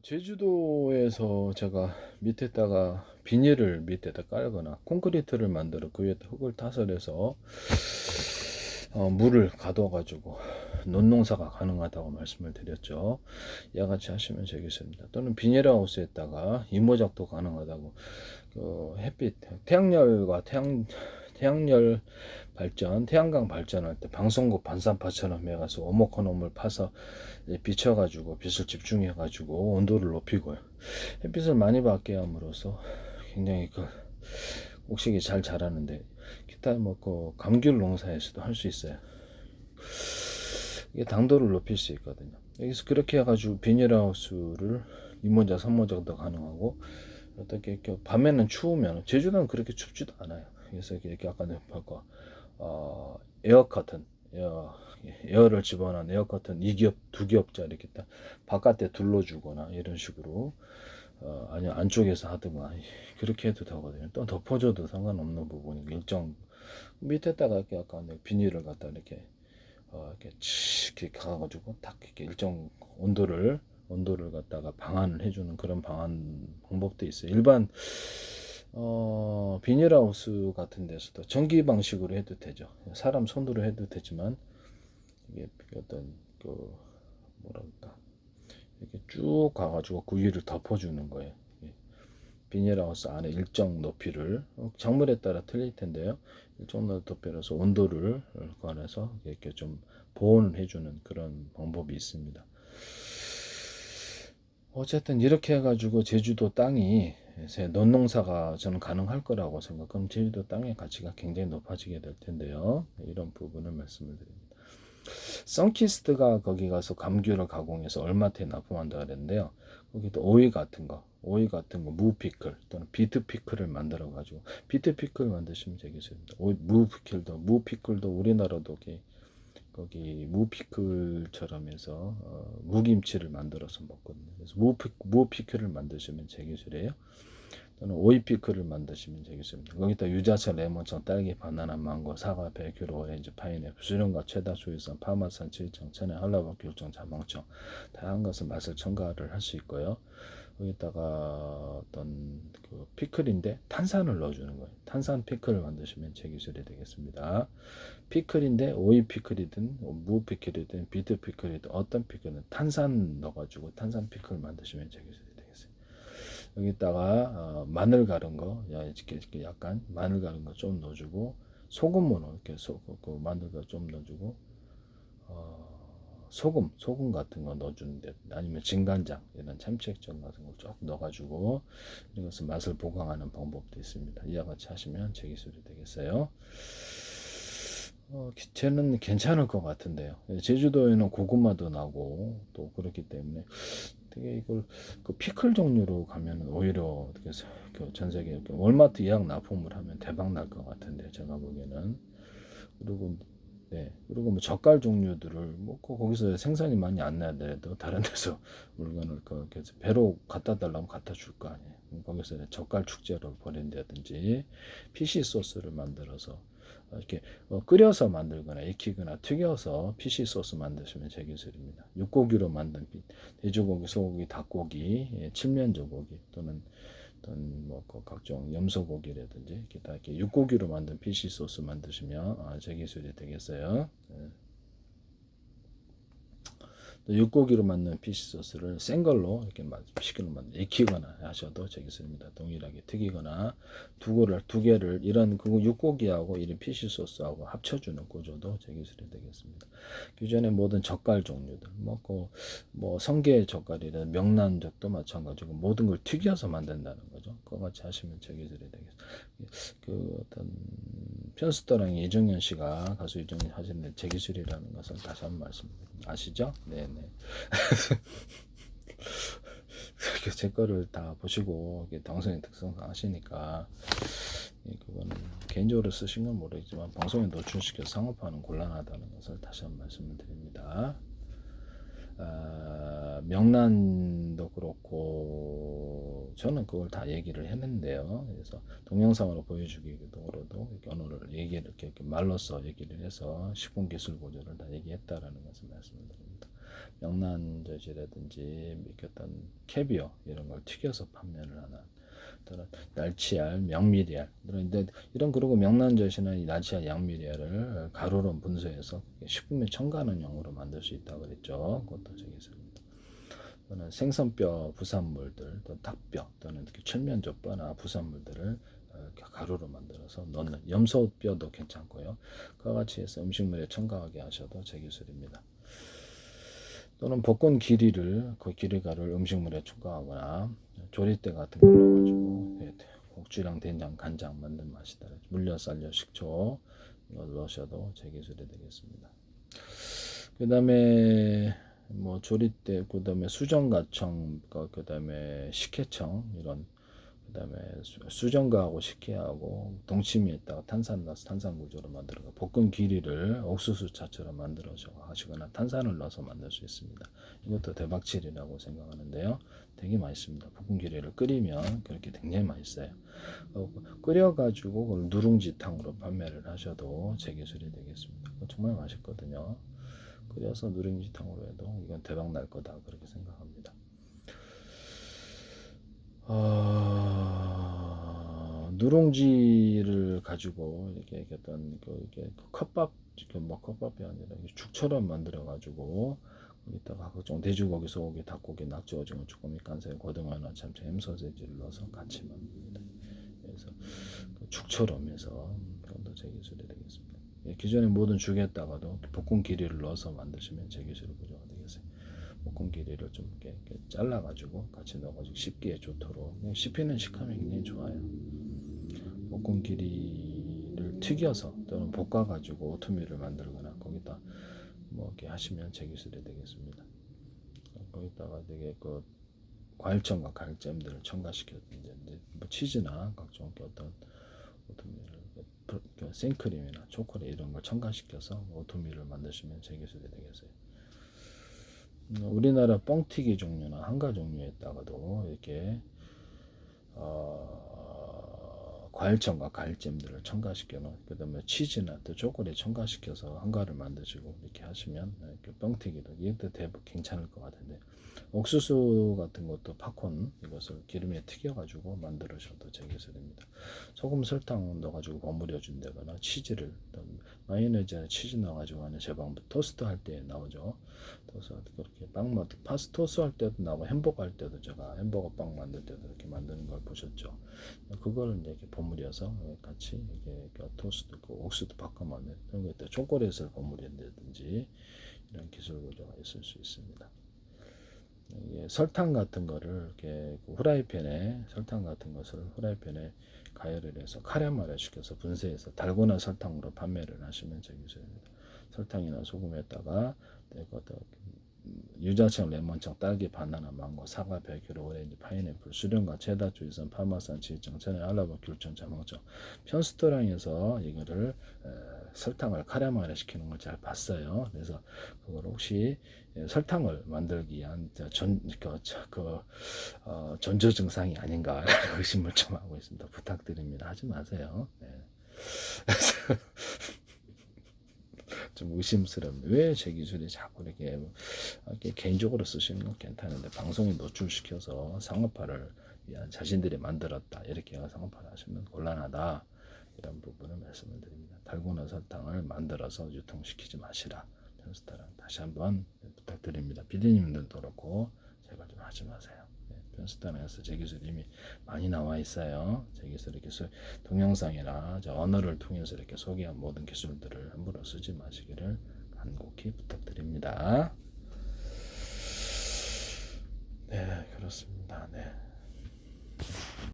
제주도에서 제가 밑에다가 비닐을 밑에다 깔거나 콘크리트를 만들어 그 위에 흙을 타설해서 어, 물을 가둬 가지고 논농사가 가능하다고 말씀을 드렸죠. 이와 같이 하시면 되겠습니다. 또는 비닐하우스에다가 이모작도 가능하다고 그 햇빛 태양열과 태양 태양열 발전, 태양광 발전할 때 방송국 반사파처럼 해가서 오목헌홈을 파서 비춰가지고 빛을 집중해가지고 온도를 높이고요. 햇빛을 많이 받게 함으로써 굉장히 그 옥식이 잘 자라는데 기타 뭐그 감귤 농사에서도 할 수 있어요. 이게 당도를 높일 수 있거든요. 여기서 그렇게 해가지고 비닐하우스를 이모작, 삼모작도 가능하고 어떻게 이렇게 밤에는 추우면 제주도는 그렇게 춥지도 않아요. 그래서 이렇게 아까 내가 어, 에어 커튼 에어, 에어를 집어넣은 에어 커튼 2기업, 2기업짜리 이렇게 딱 바깥에 둘러주거나 이런 식으로 어, 아니 안쪽에서 하든가 그렇게 해도 되거든요. 또 덮어줘도 상관없는 부분이 일정 밑에다가 이렇게 약간 비닐을 갖다 이렇게 어, 이렇게 치 이렇게 가가지고 딱 이렇게 일정 온도를 온도를 갖다가 방안을 해주는 그런 방안 방법도 있어요. 일반 어, 비닐하우스 같은 데서도 전기 방식으로 해도 되죠. 사람 손으로 해도 되지만 이게 어떤 그 뭐랄까 이렇게 쭉 가가지고 그 위를 덮어주는 거예요. 예. 비닐하우스 안에 일정 높이를 어, 작물에 따라 틀릴 텐데요. 일정 높이로서 온도를 관해서 이렇게 좀 보온을 해주는 그런 방법이 있습니다. 어쨌든 이렇게 해가지고 제주도 땅이 제 논농사가 저는 가능할 거라고 생각. 그럼 제주도 땅의 가치가 굉장히 높아지게 될 텐데요. 이런 부분을 말씀을 드립니다. 선키스트가 거기 가서 감귤을 가공해서 얼마트에 납품한다 그랬는데요. 거기도 오이 같은 거, 오이 같은 거, 무피클 또는 비트피클을 만들어 가지고 비트피클 만드시면 되겠습니다. 오이 무피클도 무피클도 우리나라도 거기 거기 무피클처럼 해서 어, 무김치를 만들어서 먹거든요. 그래서 무피, 무피클을 만드시면 제 기술이에요. 또는 오이 피클을 만드시면 되겠습니다. 거기다 유자차, 레몬청, 딸기, 바나나, 망고, 사과, 배, 귤, 오렌지, 파인애플, 수령과 최다 수유산, 파마산, 칠청, 천연, 한라봉, 귤청, 자망청 다양한 것을 맛을 첨가를 할 수 있고요. 거기다가 어떤 그 피클인데 탄산을 넣어주는 거예요. 탄산 피클을 만드시면 제 기술이 되겠습니다. 피클인데 오이 피클이든 무 피클이든 비트 피클이든 어떤 피클은 탄산 넣어가지고 탄산 피클 만드시면 제 기술이. 여기다가 어, 마늘 가른 거, 이렇게 약간 마늘 가른 거 좀 넣어주고 소금을 이렇게 소, 그 마늘가 좀 넣어주고 어, 소금, 소금 같은 거 넣어주는데 아니면 진간장 이런 참치액젓 같은 걸 조금 넣어가지고 이런 것을 맛을 보강하는 방법도 있습니다. 이와 같이 하시면 제 기술이 되겠어요. 어, 저는 괜찮을 것 같은데요. 제주도에는 고구마도 나고 또 그렇기 때문에 되게 이걸 그 피클 종류로 가면 오히려 어떻게 그전 세계 월마트 예약 납품을 하면 대박 날 것 같은데 제가 보기에는 그리고 네. 그리고 뭐 젓갈 종류들을 뭐 거기서 생산이 많이 안 나더라도 다른 데서 물건을 그 배로 갖다 달라면 갖다 줄 거 아니에요. 거기서 젓갈 축제로 벌인다든지 피시 소스를 만들어서 이렇게 어, 끓여서 만들거나 익히거나 튀겨서 피시 소스 만드시면 제 기술입니다. 육고기로 만든 돼지고기, 소고기, 닭고기, 예, 칠면조 고기 또는 어떤 뭐그 각종 염소고기라든지 이렇게 다 이렇게 육고기로 만든 피시 소스 만드시면 아, 제 기술이 되겠어요. 육고기로 만든 피시 소스를 생 걸로 이렇게 시키로 만들 익히거나 하셔도 되겠습니다. 동일하게 튀기거나 두 개를 두 개를 이런 그 육고기하고 이런 피시 소스하고 합쳐주는 구조도 제 기술이 되겠습니다. 기존의 모든 젓갈 종류들 뭐고 뭐 성게 젓갈이나 명란젓도 마찬가지고 모든 걸 튀겨서 만든다는 거죠. 그와 같이 하시면 제 기술이 되겠습니다. 그 어떤 편스터랑 이정현 씨가 가수 이정현 하시는 제 기술이라는 것을 다시 한번 말씀드립니다. 아시죠? 네네. 제 거를 다 보시고 방송의 특성 아시니까 그거는 개인적으로 쓰신 건 모르겠지만 방송에 노출시켜 상업화는 곤란하다는 것을 다시 한번 말씀을 드립니다. 아, 명란도 그렇고 저는 그걸 다 얘기를 했는데요. 그래서 동영상으로 보여주기로도 이렇게 언어를 얘기 이렇게, 이렇게 말로써 얘기를 해서 식품 기술 보조를 다 얘기했다라는 것을 말씀드립니다. 명란젓이라든지 어떤 캐비어 이런 걸 튀겨서 판매를 하는 또는 날치알, 명미리알 이런 데- 이런 그리고 명란젓이나 이 날치알, 양미리알을 가루로 분쇄해서 식품에 첨가하는 용으로 만들 수 있다고 그랬죠. 그것도 저기 있습니다. 또는 생선뼈 부산물들, 또 닭뼈 또는 이렇게 철면젓뼈나 부산물들을 어, 가루로 만들어서 넣는 염소뼈도 괜찮고요. 그와 같이 해서 음식물에 첨가하게 하셔도 제 기술입니다. 또는 볶은 기리를 그 기리가루를 음식물에 첨가하거나 조리대 같은 걸 넣어가지고 예, 국주랑 된장, 간장 만든 맛이다. 물엿, 쌀엿, 식초 이걸 넣으셔도 제 기술이 되겠습니다. 그 다음에 뭐 조리대, 그 다음에 수정가청, 그 다음에 식혜청 이런 그 다음에 수정가하고 식혜하고 동치미에 다가 탄산 넣어서 탄산 구조로 만들어서 볶은 기리를 옥수수 차처럼 만들어서 하시거나 탄산을 넣어서 만들 수 있습니다. 이것도 대박칠이라고 생각하는데요. 되게 맛있습니다. 볶은 기리를 끓이면 그렇게 굉장히 맛있어요. 어, 끓여가지고 그걸 누룽지탕으로 판매를 하셔도 제 기술이 되겠습니다. 정말 맛있거든요. 끓여서 누룽지탕으로 해도 이건 대박 날 거다 그렇게 생각합니다. 어, 누룽지를 가지고 이렇게, 어떤 그 이렇게 그 컵밥 이렇게 뭐 컵밥이 아니라 죽처럼 만들어 가지고 거기다가 각종 돼지고기, 소고기, 닭고기, 낙지, 오징어, 쭈꾸미, 깐생, 고등어나 참치, 햄 소세지를 넣어서 같이 만듭니다. 그래서 그 죽처럼 해서 그것도 제 기술이 되겠습니다. 예, 기존의 모든 죽에다가도 볶음 기리를 넣어서 만드시면 제 기술이 구조가 되겠어요. 볶음 기리를 좀 이렇게, 이렇게 잘라가지고 같이 넣어가지고 씹기에 좋도록 그냥 씹히는 식감이 굉장히 좋아요. 볶음 기리를 튀겨서 또는 볶아 가지고 오트밀을 만들거나 거기다 뭐 이렇게 하시면 제 기술이 되겠습니다. 거기다가 되게 그 과일청과 과일잼들을 첨가시켜 이제 뭐 치즈나 각종 그 어떤 오트밀을 그 생크림이나 초콜릿 이런 걸 첨가시켜서 오트밀을 만드시면 제 기술이 되겠어요. 음, 우리나라 뻥튀기 종류나 한가 종류에다가도 이렇게 어, 과일청과 과일잼들을 첨가시켜 놓은 그 다음에 치즈나 또 초콜릿 첨가시켜서 한가를 만드시고 이렇게 하시면 이렇게 뻥튀기도 이것도 대박 괜찮을 것 같은데 옥수수 같은 것도 팝콘 이것을 기름에 튀겨가지고 만들으셔도 제 기술입니다. 소금 설탕 넣어가지고 버무려 준다거나 치즈를 또 마요네즈에 치즈 넣어가지고 하는 제 방법 토스트 할 때 나오죠. 그래서 그렇게 빵 만, 파스 토스 할 때도 나오고 햄버거 할 때도 제가 햄버거 빵 만들 때도 이렇게 만드는 걸 보셨죠. 그걸 이제 이렇게 버무려서 같이 이렇게 그 토스트, 그 옥수수 바꿔만 그런 것때 초콜릿을 버무린다든지 이런 기술 구조가 있을 수 있습니다. 이게 설탕 같은 거를 이렇게 그 후라이팬에 설탕 같은 것을 후라이팬에 가열을 해서 카레마를 시켜서 분쇄해서 달고나 설탕으로 판매를 하시면 제 기술입니다. 설탕이나 소금에다가 유자청, 레몬청, 딸기, 바나나, 망고, 사과, 백유로, 오렌지, 파인애플, 수령과 체다, 주의선, 파마산, 지청, 천연, 알라보, 귤청, 자몽청 편스토랑에서 이거를 에, 설탕을 카레마를 시키는 걸 잘 봤어요. 그래서 그걸 혹시 예, 설탕을 만들기 위한 저 전, 그, 저, 그 어, 전조 증상이 아닌가 의심을 좀 하고 있습니다. 부탁드립니다. 하지 마세요. 네. 좀 의심스럽네. 왜제 기술이 자꾸 이렇게, 이렇게 개인적으로 쓰시는 건 괜찮은데 방송에 노출시켜서 상업화를 위한 자신들이 만들었다 이렇게 상업화를 하시면 곤란하다 이런 부분을 말씀을 드립니다. 달고나 설탕을 만들어서 유통시키지 마시라. 편스타랑 다시 한번 부탁드립니다. 비디님들도 그렇고 제발 좀 하지 마세요. 네, 편스타랑에서 제 기술 이미 많이 나와 있어요. 제 기술 소, 동영상이나 저 언어를 통해서 이렇게 소개한 모든 기술들을 함부로 쓰지 마시기를 간곡히 부탁드립니다. 네, 그렇습니다. 네.